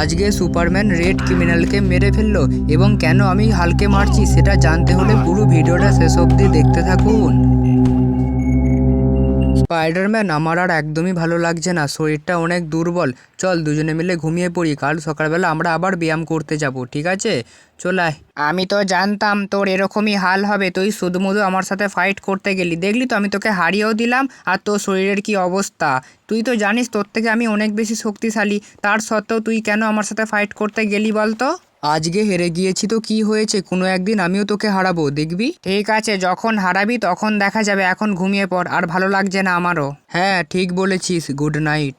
আজকে Superman red ক্রিমিনালকে মেরে ফেলল এবং কেন আমি হালকে মারছি সেটা জানতে হলে পুরো ভিডিওটা শেষ অবধি দেখতে থাকুন। স্পাইডারম্যান আমার আর একদমই ভালো লাগছে না। শরীরটা অনেক দুর্বল। চল দুজনে মিলে ঘুমিয়ে পড়ি। কাল সকালবেলা আমরা আবার ব্যায়াম করতে যাব, ঠিক আছে? চল আয়। আমি তো জানতাম তোর এরকমই হাল হবে। তুই শুধু মুধু আমার সাথে ফাইট করতে গেলি। দেখলি তো আমি তোকে হারিয়েও দিলাম আর তোর শরীরের কি অবস্থা? তুই তো জানিস তোর থেকে আমি অনেক বেশি শক্তিশালী। তার সত্ত্বেও তুই কেন আমার সাথে ফাইট করতে গেলি বলতো? আজকে হেরে গিয়েছি তো কি হয়েছে? কোনো একদিন আমিও তোকে হারাবো দেখবি? ঠিক আছে যখন হারাবি তখন দেখা যাবে এখন ঘুমিয়ে পড় আর ভালো লাগছে না আমারও। হ্যাঁ ঠিক বলেছিস গুড নাইট।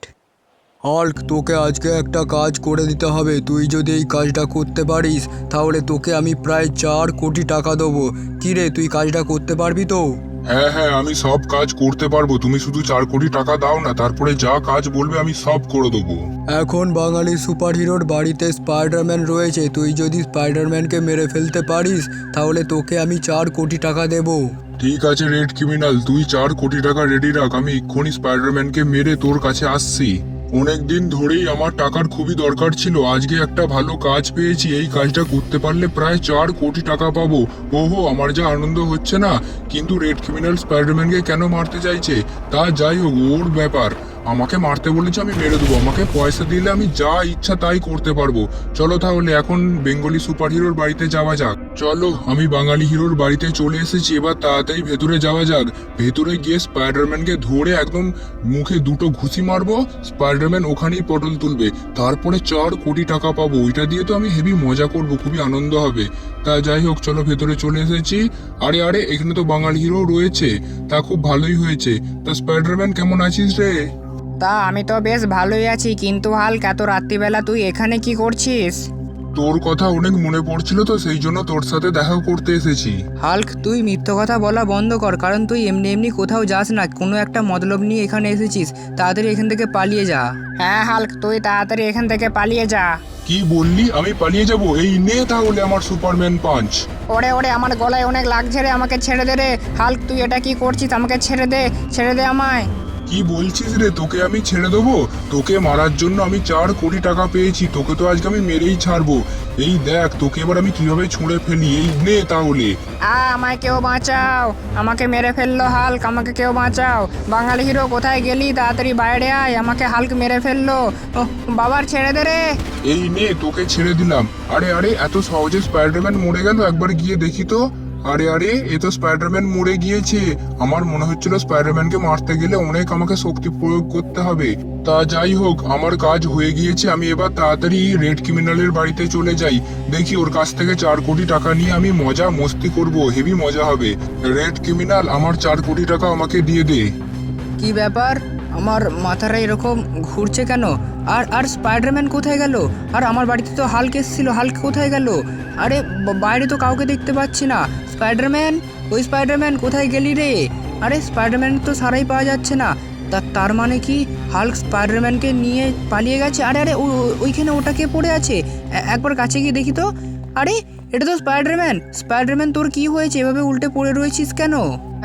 হল্ক তোকে আজকে একটা কাজ করে দিতে হবে। তুই যদি এই কাজটা করতে পারিস তাহলে তোকে আমি প্রায় চার কোটি টাকা দেবো। কিরে তুই কাজটা করতে পারবি তো? হ্যাঁ হ্যাঁ আমি সব কাজ করতে পারব। তুমি শুধু চার কোটি টাকা দাও না তারপরে যা কাজ বলবে আমি সব করে দেবো। এখন বাঙালি সুপারহিরোর বাড়িতে স্পাইডারম্যান রয়েছে। তুই যদি স্পাইডারম্যানকে মেরে ফেলতে পারিস তাহলে তোকে আমি চার কোটি টাকা দেবো। ঠিক আছে রেড ক্রিমিনাল তুই চার কোটি টাকা রেডি রাখ। আমি এক্ষুনি স্পাইডারম্যানকে মেরে তোর কাছে আসছি। অনেক দিন ধরেই আমার টাকার খুবই দরকার ছিল। আজকে একটা ভালো কাজ পেয়েছি, এই কাজটা করতে পারলে প্রায় চার কোটি টাকা পাবো। ওহো, আমার যা আনন্দ হচ্ছে না। কিন্তু রেড ক্রিমিনাল স্পাইডারম্যানকে কেন মারতে চাইছে? তা যাই হোক, ওর ব্যাপার। আমাকে মারতে বলেছে, আমি মেরে দেবো। আমাকে পয়সা দিলে আমি যা ইচ্ছা তাই করতে পারব। চলো তাহলে এখন বেঙ্গলি সুপার হিরোর বাড়িতে যাওয়া যাক। চলো, আমি বাঙালি হিরোর বাড়িতে চলে এসেছি, এবার তাড়াতাড়ি ভেতরে যাওয়া যাক। ভেতরে গিয়ে স্পাইডারম্যানকে ধরে একদম মুখে দুটো ঘুষি মারবো, স্পাইডারম্যান ওখানেই পটল তুলবে। তারপরে চার কোটি টাকা পাবো। ওইটা দিয়ে তো আমি হেভি মজা করব, খুবই আনন্দ হবে। তা যাই হোক, চলো ভেতরে চলে এসেছি। আরে আরে, এখানে তো বাঙালি হিরো রয়েছে। তা খুব ভালোই হয়েছে। তা স্পাইডারম্যান কেমন আছিস রে? তা আমি তো বেশ ভালোই আছি কিন্তু হালক এত রাত্রিবেলা তুই এখানে কি করছিস? তোর কথা অনেক মনে পড়ছিল তো সেই জন্য তোর সাথে দেখা করতে এসেছি। হাল্ক তুই মিথ্য কথা বলা বন্ধ কর কারণ তুই এমনি এমনি কোথাও যাস না কোনো একটা মতলব নিয়ে এখানে এসেছিস তাড়াতাড়ি এখান থেকে পালিয়ে যা। হ্যাঁ হাল্ক তুই তাড়াতাড়ি এখান থেকে পালিয়ে যা। কি বললি? আমি পালিয়ে যাব? এই নে তাহলে আমার সুপারম্যান পাঞ্চ। ওরে ওরে আমার গলায় অনেক লাগছে রে আমাকে ছেড়ে দে রে। হাল্ক তুই এটা কি করছিস? আমাকে ছেড়ে দে ছেড়ে দে আমায়। কি বলছিস রে? তোকে আমি ছেড়ে দেবো? তোকে মারার জন্য আমি চার কোটি টাকা পেয়েছি। তোকে তো আজকে আমি মেরেই ছাড়বো। এই দেখ তোকে এবার আমি কীভাবে ছুঁড়ে ফেলি? এই নে তাহলে। আ আমায় কেউ বাঁচাও। আমাকে মেরে ফেলল হাল্ক আমাকে কেউ বাঁচাও। বাঙালি হিরো কোথায় গেলি? তাড়াতাড়ি বাইরে আয়। আমাকে হাল্ক মেরে ফেলল। ও বাবার ছেড়ে দে রে। এই নে তোকে ছেড়ে দিলাম। আরে আরে এত সহজে স্পাইডারম্যান মরে গেল? একবার গিয়ে দেখি তো। আরে আরে, এ তো স্পাইডারম্যান মরে গিয়েছে। আমার মনে হচ্ছিল স্পাইডারম্যানকে মারতে গেলে অনেক আমাকে শক্তি প্রয়োগ করতে হবে। তা যাই হোক, আমার কাজ হয়ে গিয়েছে, আমি এবার তাড়াতাড়ি রেড ক্রিমিনালের বাড়িতে চলে যাই। দেখি ওর কাছ থেকে চার কোটি টাকা নিয়ে আমি মজা মস্তি করব, হেভি মজা হবে। রেড ক্রিমিনাল আমার চার কোটি টাকা আমাকে দিয়ে দে। কি ব্যাপার? আমার মাথাটা এরকম ঘুরছে কেন? আর আর স্পাইডারম্যান কোথায় গেল? আর আমার বাড়িতে তো হাল্ক এসেছিল হাল্ক কোথায় গেল? আরে বাইরে তো কাউকে দেখতে পাচ্ছি না। স্পাইডারম্যান? ওই স্পাইডারম্যান কোথায় গেলি রে? আরে, স্পাইডারম্যান তো সারাই পাওয়া যাচ্ছে না। তা তার মানে কি? হাল্ক স্পাইডারম্যানকে নিয়ে পালিয়ে গেছে? আরে আরে ওইখানে ওটাকে পড়ে আছে? একবার কাছে গিয়ে দেখি তো। আরে, এটা তো স্পাইডারম্যান। স্পাইডারম্যান, তোর কি হয়েছে? এভাবে উল্টে পড়ে রয়েছিস কেন?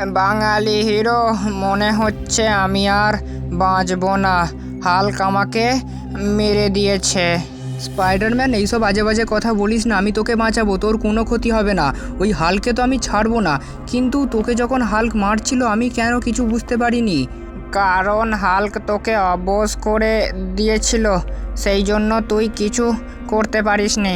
বাঙালি হিরো, মনে হচ্ছে আমি আর বাঁচবো না। হাল্ক আমাকে মেরে দিয়েছে। স্পাইডারম্যান, এইসব বাজে বাজে কথা বলিস না, আমি তোকে বাঁচাবো, তোর কোনো ক্ষতি হবে না। ওই হালকে তো আমি ছাড়বো না, কিন্তু তোকে যখন হাল্ক মারছিল, আমি কেন কিছু বুঝতে পারিনি? কারণ হাল্ক তোকে অবশ করে দিয়েছিল, সেই জন্য তুই কিছু করতে পারিসনি।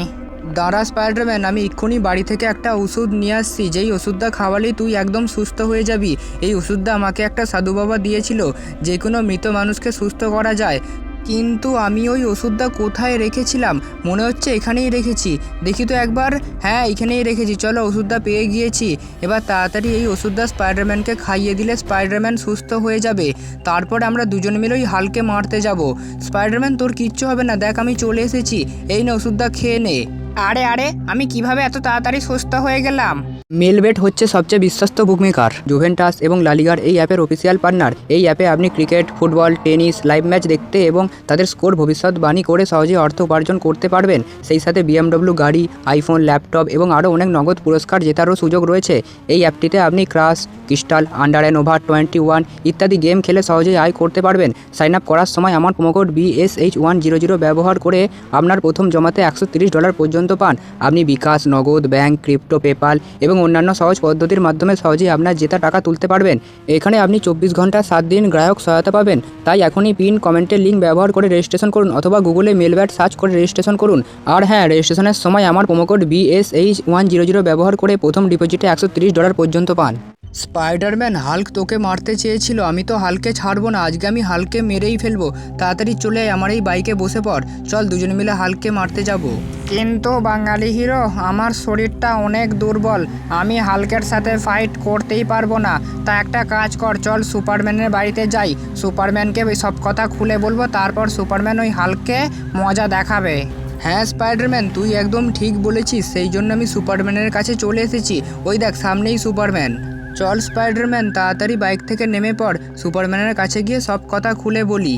দাঁড়া স্পাইডারম্যান, আমি এক্ষুনি বাড়ি থেকে একটা ওষুধ নিয়ে আসছি, যেই ওষুধটা খাওয়ালেই তুই একদম সুস্থ হয়ে যাবি। এই ওষুধটা আমাকে একটা সাধু বাবা দিয়েছিল যে কোনো মৃত মানুষকে সুস্থ করা যায়। কিন্তু আমি ওই ওষুধটা কোথায় রেখেছিলাম? মনে হচ্ছে এখানেই রেখেছি। দেখি তো একবার। হ্যাঁ এখানেই রেখেছি। চলো ওষুধটা পেয়ে গিয়েছি। এবার তাড়াতাড়ি এই ওষুধটা স্পাইডারম্যানকে খাইয়ে দিলে স্পাইডারম্যান সুস্থ হয়ে যাবে। তারপর আমরা দুজন মিলে ওই হালকে মারতে যাব। স্পাইডারম্যান, তোর কিচ্ছু হবে না। দেখ, আমি চলে এসেছি। এই না ওষুধটা খেয়ে নে। আরে আরে, আমি কীভাবে এত তাড়াতাড়ি সুস্থ হয়ে গেলাম? মেলবেট হচ্ছে সবচেয়ে বিশ্বস্ত বুকমেকার জুভেন্টাস এবং লালিগার এই অ্যাপের অফিসিয়াল পার্টনার এই অ্যাপে আপনি cricket football tennis live match দেখতে এবং তাদের স্কোর ভবিষ্যৎবাণী করে সহজে অর্থ উপার্জন করতে পারবেন। সেই সাথে বিএমডব্লিউ গাড়ি আইফোন ল্যাপটপ এবং আরও অনেক নগদ পুরস্কার জেতারও সুযোগ রয়েছে। এই অ্যাপটিতে আপনি crash crystal under and over twenty one ইত্যাদি গেম খেলে সহজেই আয় করতে পারবেন। সাইন আপ করার সময় আমার promo code BSH one zero zero ব্যবহার করে আপনার প্রথম জমাতে একশো ডলার পর্যন্ত পান। আপনি বিকাশ, নগদ, ব্যাংক, ক্রিপ্টো পেপাল এবং অন্যান্য সহজ পদ্ধতির মাধ্যমে সহজেই আপনার জেতা টাকা তুলতে পারবেন। এখানে আপনি চব্বিশ ঘণ্টা, সাত দিন গ্রাহক সহায়তা পাবেন। তাই এখনই পিন কমেন্টের লিঙ্ক ব্যবহার করে রেজিস্ট্রেশন করুন অথবা গুগলে মেলব্যাট সার্চ করে রেজিস্ট্রেশন করুন। আর হ্যাঁ রেজিস্ট্রেশনের সময় আমার promo code BSH one zero zero ব্যবহার করে প্রথম ডিপোজিটে একশো ডলার পর্যন্ত পান। স্পাইডারম্যান হাল্ক তোকে মারতে চেয়েছিল, আমি তো হালকে ছাড়বো না, আজকে আমি হালকে মেরেই ফেলব। তাড়াতাড়ি চলে আয়, আমার এই বাইকে বসে পড়। চল, দুজন মিলে হালকে মারতে যাব। কিন্তু বাঙালি হিরো, আমার শরীরটা অনেক দুর্বল, আমি হালকের সাথে ফাইট করতেই পারব না। তা একটা কাজ কর, চল সুপারম্যানের বাড়িতে যাই। সুপারম্যানকে ওই সব কথা খুলে বলব, তারপর সুপারম্যান ওই হালকে মজা দেখাবে। হ্যাঁ স্পাইডারম্যান, তুই একদম ঠিক বলেছিস, সেই জন্য আমি সুপারম্যানের কাছে চলে এসেছি। ওই দেখ, সামনেই সুপারম্যান। চল স্পাইডারম্যান তাড়াতাড়ি বাইক থেকে নেমে পড়। সুপারম্যানের কাছে গিয়ে সব কথা খুলে বলি।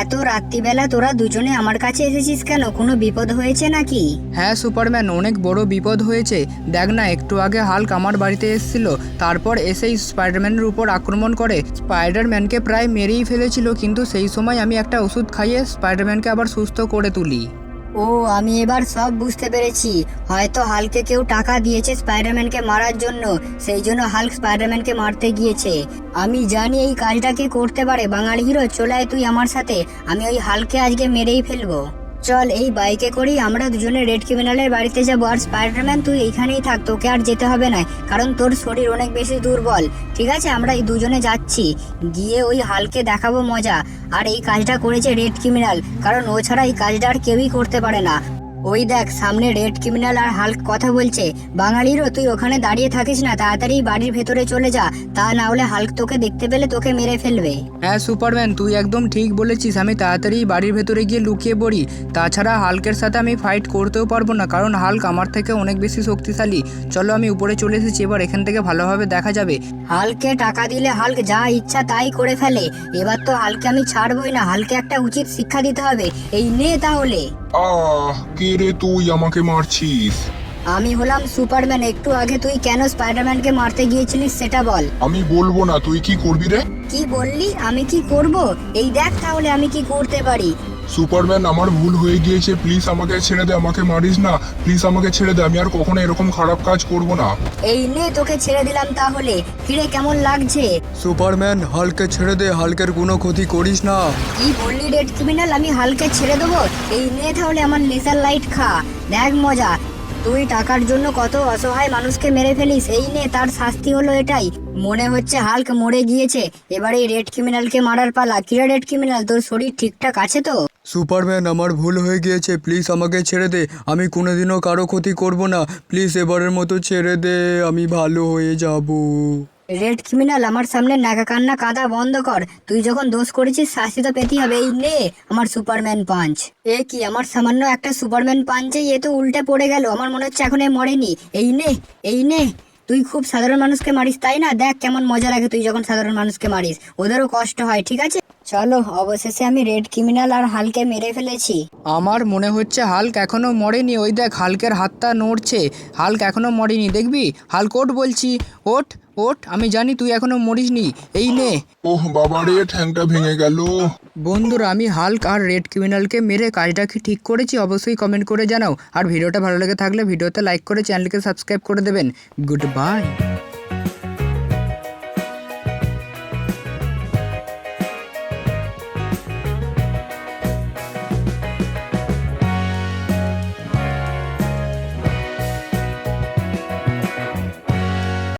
এত রাত্রিবেলা তোরা দুজনে আমার কাছে এসেছিস কেন? কোনো বিপদ হয়েছে নাকি? হ্যাঁ সুপারম্যান অনেক বড় বিপদ হয়েছে। দেখ না একটু আগে হাল্ক আমার বাড়িতে এসেছিল। তারপর এসেই স্পাইডারম্যানের উপর আক্রমণ করে। স্পাইডারম্যানকে প্রায় মেরেই ফেলেছিল কিন্তু সেই সময় আমি একটা ওষুধ খাইয়ে স্পাইডারম্যানকে আবার সুস্থ করে তুলি। ও, আমি এবার সব বুঝতে পেরেছি। হয়তো হালকে কেউ টাকা দিয়েছে স্পাইডারম্যানকে মারার জন্য, সেই জন্য হাল্ক স্পাইডারম্যানকে মারতে গিয়েছে। আমি জানি এই কাজটা কাজটাকে করতে পারে, বাঙালি হিরো, চলে তুই আমার সাথে। আমি ওই হালকে আজকে মেরেই ফেলব। চল এই বাইকে করেই আমরা দুজনে রেড ক্রিমিনালের বাড়িতে যাব। আর স্পাইডারম্যান, তুই এইখানেই থাক, তোকে আর যেতে হবে না, কারণ তোর শরীর অনেক বেশি দুর্বল। ঠিক আছে, আমরা এই দুজনে যাচ্ছি। গিয়ে ওই হালকে দেখাবো মজা। আর এই কাজটা করেছে রেড ক্রিমিনাল, কারণ ও ছাড়া এই কাজটা আর কেউই করতে পারে না। ওই দেখ সামনে রেড ক্রিমিনাল আর হাল্ক কথা বলছে। বাঙালিরও তুই ওখানে দাঁড়িয়ে থাকিস না তাড়াতাড়ি বাড়ির ভেতরে চলে যা। তা না হলে হাল্ক তোকে দেখতে পেলে তোকে মেরে ফেলবে। হ্যাঁ সুপারম্যান তুই একদম ঠিক বলেছিস। আমি তাড়াতাড়ি বাড়ির ভেতরে গিয়ে লুকিয়ে পড়ি। তাছাড়া হাল্কের সাথে আমি ফাইট করতেও পারব না কারণ হাল্ক আমার থেকে অনেক বেশি শক্তিশালী। চলো আমি উপরে চলে এসেছি এবার এখান থেকে ভালোভাবে দেখা যাবে। হালকে টাকা দিলে হাল্ক যা ইচ্ছা তাই করে ফেলে। এবার তো হালকে আমি ছাড়বই না হালকে একটা উচিত শিক্ষা দিতে হবে। এই নে তাহলে। আহ কে রে তুই আমাকে মারছিস? আমি হলাম সুপারম্যান একটু আগে তুই কেন স্পাইডারম্যানকে মারতে গিয়েছিলিস সেটা বল। আমি বলব না তুই কি করবি রে? কি বললি? আমি কি করব? এই দেখ তাহলে আমি কি করতে পারি। সুপারম্যান আমার ভুল হয়ে গিয়েছে প্লিজ আমাকে ছেড়ে দে আমাকে মারিস না প্লিজ আমাকে ছেড়ে দে আমি আর কখনো এরকম খারাপ কাজ করব না। এই নে তোকে ছেড়ে দিলাম তাহলে। ফিরে কেমন লাগছে? সুপারম্যান হালকে ছেড়ে দে হালকের কোনো ক্ষতি করিস না। কি বললি রেড ক্রিমিনাল? আমি হালকে ছেড়ে দেবো? এই নে তাহলে আমার লেজার লাইট খা। দেখ মজা তুই টাকার জন্য কত অসহায় মানুষকে মেরে ফেলিস। এই নে তার শাস্তি হলো এটাই। মনে হচ্ছে হাল্ক মরে গিয়েছে। এবার এই রেড ক্রিমিনালকে মারার পালা। কিরা রেড ক্রিমিনাল তোর শরীর ঠিকঠাক আছে তো? সুপারম্যান আমার ভুল হয়ে গিয়েছে। প্লিজ আমাকে ছেড়ে দে। আমি কোনোদিনও কারও ক্ষতি করব না। প্লিজ এবারের মতো ছেড়ে দে। আমি ভালো হয়ে যাব। রেড ক্রিমিনাল আমার সামনে নাকা কান্না কাদা বন্ধ কর। তুই যখন দোষ করেছিস, শাস্তি তো পেতে হবে। এই নে, আমার সুপারম্যান পাঞ্চ এ কি, আমার সামান্য একটা সুপারম্যান পাঞ্চেই এ তো উল্টে পড়ে গেল। আমার মনে হচ্ছে এখন এ মরেনি। এই নে এই নে। তুই খুব সাধারণ মানুষকে মারিস, তাই না? দেখ কেমন মজা লাগে তুই যখন সাধারণ মানুষকে মারিস। ওদেরও কষ্ট হয়, ঠিক আছে? চলো অবশেষে আমি রেড ক্রিমিনাল আর হালকে মেরে ফেলেছি। আমার মনে হচ্ছে হাল্ক এখনও মরেনি ওই দেখ হালকের হাতটা নড়ছে। হাল্ক এখনও মরেনি দেখবি? হাল্ক ওট বলছি। ওট ওট আমি জানি তুই এখনও মরিসনি। এই নে। ওহ বাবা রে ঠ্যাংটা ভেঙে গেল। বন্ধুরা আমি হাল্ক আর রেড ক্রিমিনালকে মেরে কাজটা কি ঠিক করেছি অবশ্যই কমেন্ট করে জানাও। আর ভিডিওটা ভালো লেগে থাকলে ভিডিওতে লাইক করে চ্যানেলকে সাবস্ক্রাইব করে দেবেন। Good bye.